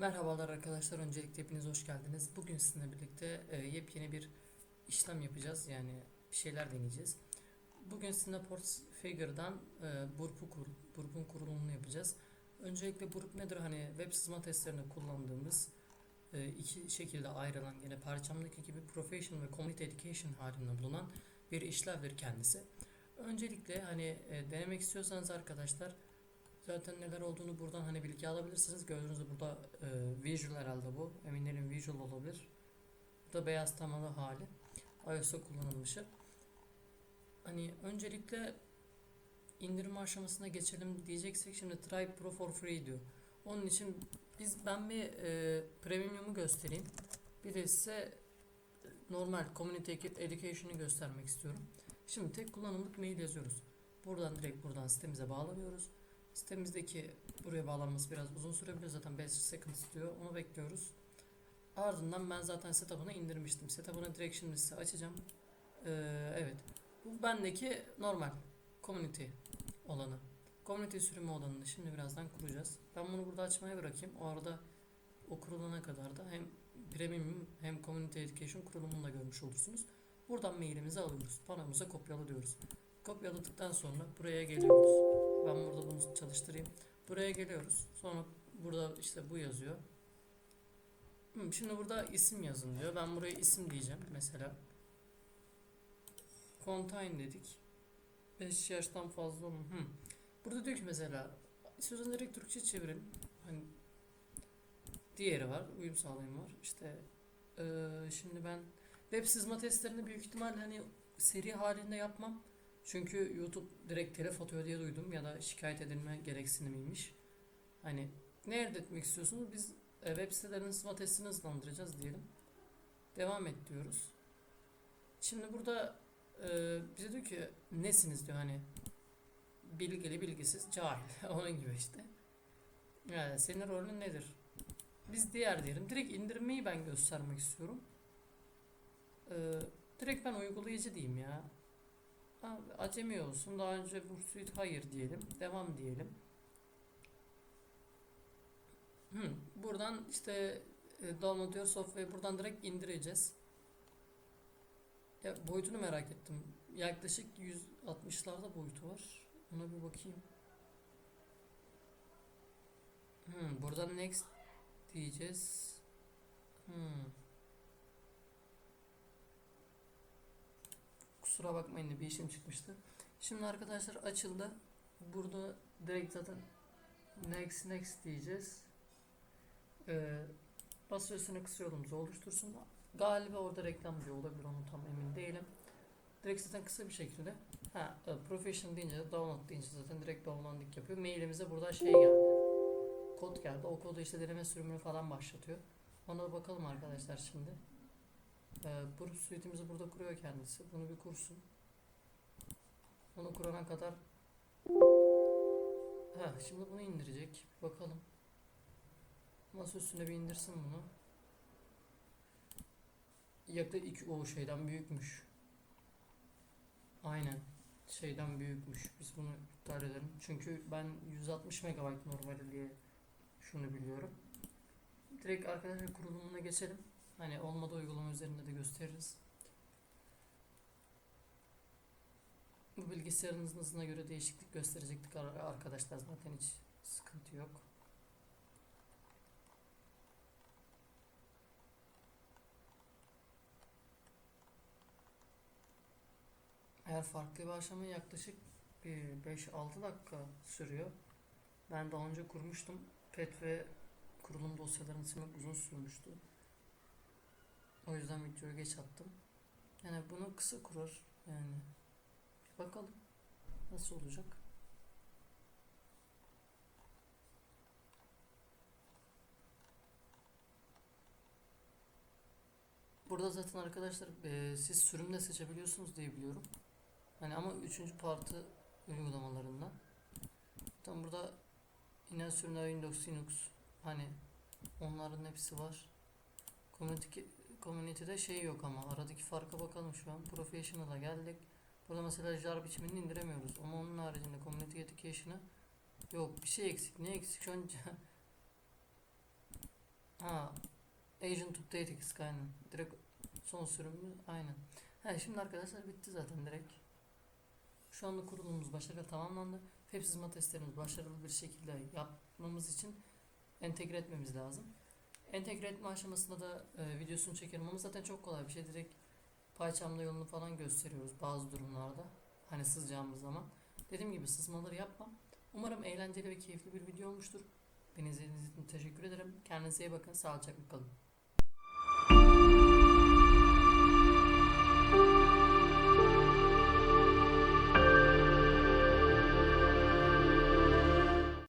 Merhabalar arkadaşlar. Öncelikle hepiniz hoş geldiniz. Bugün sizinle birlikte e, yepyeni bir işlem yapacağız. Yani bir şeyler deneyeceğiz. Bugün sizinle Portfigure'dan e, Burp'u kur, Burp'un kurulumunu yapacağız. Öncelikle Burp nedir? Hani web sızma testlerinde kullandığımız e, iki şekilde ayrılan yine parçamdaki gibi Professional ve Community Education halinde bulunan bir işlevdir kendisi. Öncelikle hani denemek istiyorsanız arkadaşlar Zaten neler olduğunu buradan hani bilgi alabilirsiniz. Gördüğünüz burada e, visual herhalde bu. Emin değilim visual olabilir. Bu da beyaz temalı hali. iOS'ta kullanılmışı. Hani öncelikle indirim aşamasına geçelim diyeceksek şimdi try pro for free diyor. Onun için biz ben bir e, premium'u göstereyim. Bir de size normal community education'ı göstermek istiyorum. Şimdi tek kullanımlık mail yazıyoruz. Buradan direkt buradan sitemize bağlanıyoruz. Sitemizdeki buraya bağlanması biraz uzun sürebilir. Zaten 5 second istiyor. Onu bekliyoruz. Ardından ben zaten setup'ını indirmiştim. Setup'ını direkt şimdi size açacağım. Ee, evet. Bu bendeki normal community olanı. Community sürümü olanını şimdi birazdan kuracağız. Ben bunu burada açmaya bırakayım. O arada o kurulana kadar da hem premium hem community education kurulumunu da görmüş olursunuz. Buradan mailimizi alıyoruz. Panomuza kopyala diyoruz. Kopyaladıktan sonra buraya geliyoruz. Çalıştırayım. Buraya geliyoruz. Sonra burada işte bu yazıyor. Şimdi burada isim yazın diyor. Ben buraya isim diyeceğim mesela. Contain dedik. 5 yaştan fazla mı? Hmm. Burada diyor ki mesela istiyorsan direkt Türkçe çevirin. Hani diğeri var. Uyum sağlayın var. İşte eee, şimdi ben web sızma testlerini büyük ihtimal hani seri halinde yapmam. Çünkü YouTube direkt telef atıyor diye duydum ya da şikayet edilme gereksinimiymiş. Hani ne elde etmek istiyorsunuz? Biz e, web sitelerinin sınav testini hızlandıracağız diyelim. Devam et diyoruz. Şimdi burada e, bize diyor ki nesiniz diyor hani bilgili bilgisiz cahil onun gibi işte. Yani senin rolün nedir? Biz diğer diyelim. Direkt indirmeyi ben göstermek istiyorum. E, direkt ben uygulayıcı diyeyim ya. Acemi olsun. Daha önce Bursuit hayır diyelim. Devam diyelim. Hı, buradan işte e, download your software buradan direkt indireceğiz. Ya boyutunu merak ettim. Yaklaşık 160'larda boyutu var. Ona bir bakayım. Hı, buradan next diyeceğiz. Hmm. Kusura bakmayın da bir işim çıkmıştı. Şimdi arkadaşlar açıldı. Burada direkt zaten next next diyeceğiz. Ee, basıyor üstüne kısa yolumuzu oluştursun. Galiba orada reklam diyor olabilir onu tam emin değilim. Direkt zaten kısa bir şekilde. Ha, e, professional deyince de download deyince zaten direkt downloading yapıyor. Mailimize burada şey geldi. Kod geldi. O kodu işte deneme sürümünü falan başlatıyor. Ona bakalım arkadaşlar şimdi. Ee, bu suite'imizi burada kuruyor kendisi. Bunu bir kursun. Onu kurana kadar Ha, şimdi bunu indirecek. Bakalım. Masa üstüne bir indirsin bunu. Yaklaşık iki o şeyden büyükmüş. Aynen. Şeyden büyükmüş. Biz bunu iptal edelim. Çünkü ben 160 MB normali diye şunu biliyorum. Direkt arkadaşlar kurulumuna geçelim. Hani olmadı uygulama üzerinde de gösteririz. Bu bilgisayarınızın hızına göre değişiklik gösterecektik ar- arkadaşlar zaten hiç sıkıntı yok. Eğer farklı bir aşama yaklaşık bir 5-6 dakika sürüyor. Ben daha önce kurmuştum. PET ve kurulum dosyalarını silmek uzun sürmüştü. O yüzden videoyu geç attım. Yani bunu kısa kurar yani. Bir bakalım nasıl olacak. Burada zaten arkadaşlar eee, siz sürümde seçebiliyorsunuz diye biliyorum. Hani ama üçüncü partı uygulamalarında. Tam burada inen sürümler Windows, Linux hani onların hepsi var. Community, community'de şey yok ama aradaki farka bakalım şu an. Professional'a geldik. Burada mesela jar biçimini indiremiyoruz. Ama onun haricinde community education'ı yok. Bir şey eksik. Ne eksik şu an? Ha, Agent Update X aynen. Direkt son sürümü aynen. Ha, şimdi arkadaşlar bitti zaten direkt. Şu anda kurulumumuz başarıyla tamamlandı. Web sızma testlerimizi başarılı bir şekilde yapmamız için entegre etmemiz lazım. Entegre etme aşamasında da e, videosunu çekerim ama zaten çok kolay bir şey. Direkt PyCharm'da yolunu falan gösteriyoruz bazı durumlarda. Hani sızacağımız zaman. Dediğim gibi sızmaları yapmam. Umarım eğlenceli ve keyifli bir video olmuştur. Beni izlediğiniz için teşekkür ederim. Kendinize iyi bakın. Sağlıcakla kalın.